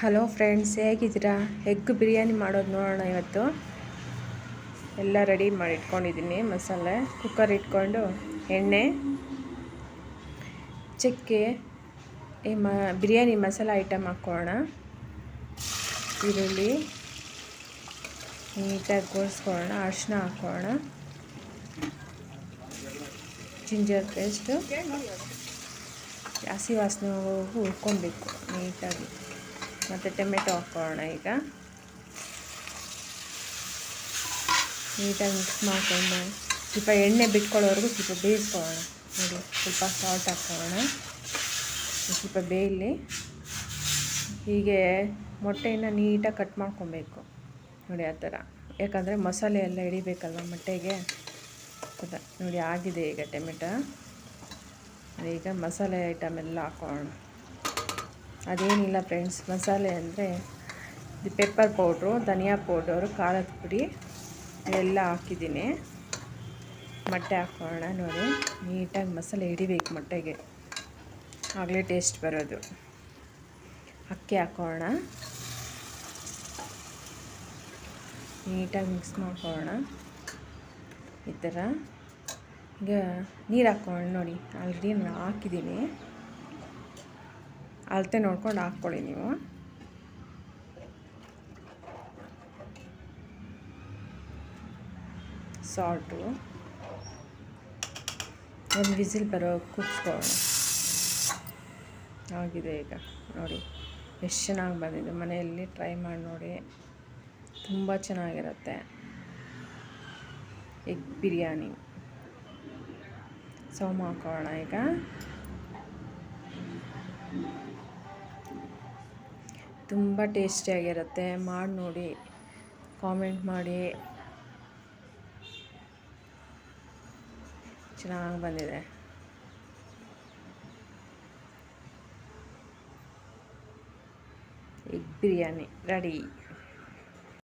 Hello friends, ಹೇಗಿದ್ದೀರಾ? Egg biryani ಮಾಡೋದು ನೋಡೋಣ ಇವತ್ತು. ಎಲ್ಲ ರೆಡಿ ಮಾಡಿ ಇಟ್ಕೊಂಡಿದ್ದೀನಿ, ಮಸಾಲೆ ಕುಕ್ಕರ್ ಇಟ್ಕೊಂಡು, ಎಣ್ಣೆ, ಚಕ್ಕೆ, ಈ ಮ, ಬಿರಿಯಾನಿ ಮಸಾಲೆ ಐಟಮ್ ಹಾಕ್ಕೊಳ್ಳೋಣ. ಈರುಳ್ಳಿ, ನೀಟಾಗಿ ಗೋಳಿಸ್ಕೊಳ್ಳೋಣ ಅರಿಶಿನ ಹಾಕ್ಕೊಳ್ಳೋಣ. ಜಿಂಜರ್ ಪೇಸ್ಟು ಹಸಿ ವಾಸನೆ ಹೋಗಿ ಹುರ್ಕೊಬೇಕು, ನೀಟಾಗಿ. ಮತ್ತು ಟೊಮೆಟೊ ಹಾಕ್ಕೊಳ್ಳೋಣ ಈಗ. ನೀಟಾಗಿ ಮಿಕ್ಸ್ ಮಾಡ್ಕೊಂಡು ಸ್ವಲ್ಪ ಎಣ್ಣೆ ಬಿಟ್ಕೊಳ್ಳೋವರೆಗೂ ಸ್ವಲ್ಪ ಬೇಯಿಸ್ಕೊಳ್ಳೋಣ. ನೋಡಿ, ಸ್ವಲ್ಪ ಸಾಲ್ಟ್ ಹಾಕ್ಕೊಳ್ಳೋಣ ಸ್ವಲ್ಪ ಬೇಯಲಿ. ಹೀಗೆ ಮೊಟ್ಟೆಯನ್ನು ನೀಟಾಗಿ ಕಟ್ ಮಾಡ್ಕೊಬೇಕು. ನೋಡಿ, ಆ ಥರ. ಯಾಕಂದರೆ ಮಸಾಲೆ ಎಲ್ಲ ಹಿಡಿಬೇಕಲ್ವ ಮೊಟ್ಟೆಗೆ? ನೋಡಿ, ಆಗಿದೆ ಈಗ ಟೊಮೆಟೊ. ಈಗ ಮಸಾಲೆ ಐಟಮ್ ಎಲ್ಲ ಹಾಕೋಣ. ಅದೇನಿಲ್ಲ ಫ್ರೆಂಡ್ಸ್ ಮಸಾಲೆ ಅಂದರೆ ಇದು ಪೆಪ್ಪರ್ ಪೌಡ್ರು ಧನಿಯಾ ಪೌಡರು ಖಾರದ ಪುಡಿ ಎಲ್ಲ ಹಾಕಿದ್ದೀನಿ. ಮೊಟ್ಟೆ ಹಾಕೋಣ ನೋಡಿ. ನೀಟಾಗಿ ಮಸಾಲೆ ಹಿಡಿಬೇಕು ಮೊಟ್ಟೆಗೆ. ಆಗಲೇ ಟೇಸ್ಟ್ ಬರೋದು. ಅಕ್ಕಿ ಹಾಕೋಣ. ನೀಟಾಗಿ ಮಿಕ್ಸ್ ಮಾಡ್ಕೊಳ್ಳೋಣ. ಈ ಥರ. ಈಗ ನೀರು ಹಾಕ್ಕೊಳ್ಳೋಣ ನೋಡಿ. ಆಲ್ರೆಡಿ ನಾನು ಹಾಕಿದ್ದೀನಿ. ಅಳತೆ ನೋಡ್ಕೊಂಡು ಹಾಕ್ಕೊಳ್ಳಿ ನೀವು. ಸಾಲ್ಟು. ಒಂದು ವಿಸಿಲ್ ಬರೋ ಕುದಿಸ್ಕೊಳ್ಳೋಣ ಆಗಿದೆ ಈಗ, ನೋಡಿ. ಎಷ್ಟು ಚೆನ್ನಾಗಿ ಬಂದಿದೆ. ಮನೆಯಲ್ಲಿ ಟ್ರೈ ಮಾಡಿ ನೋಡಿ. ತುಂಬ ಚೆನ್ನಾಗಿರುತ್ತೆ. ಎಗ್ ಬಿರಿಯಾನಿ. ಸೋಮ ಹಾಕೋಣ ಈಗ. ತುಂಬ ಟೇಸ್ಟಿಯಾಗಿರುತ್ತೆ ಮಾಡಿ ನೋಡಿ. ಕಾಮೆಂಟ್ ಮಾಡಿ. ಚೆನ್ನಾಗಿ ಬಂದಿದೆ. Egg biryani ready.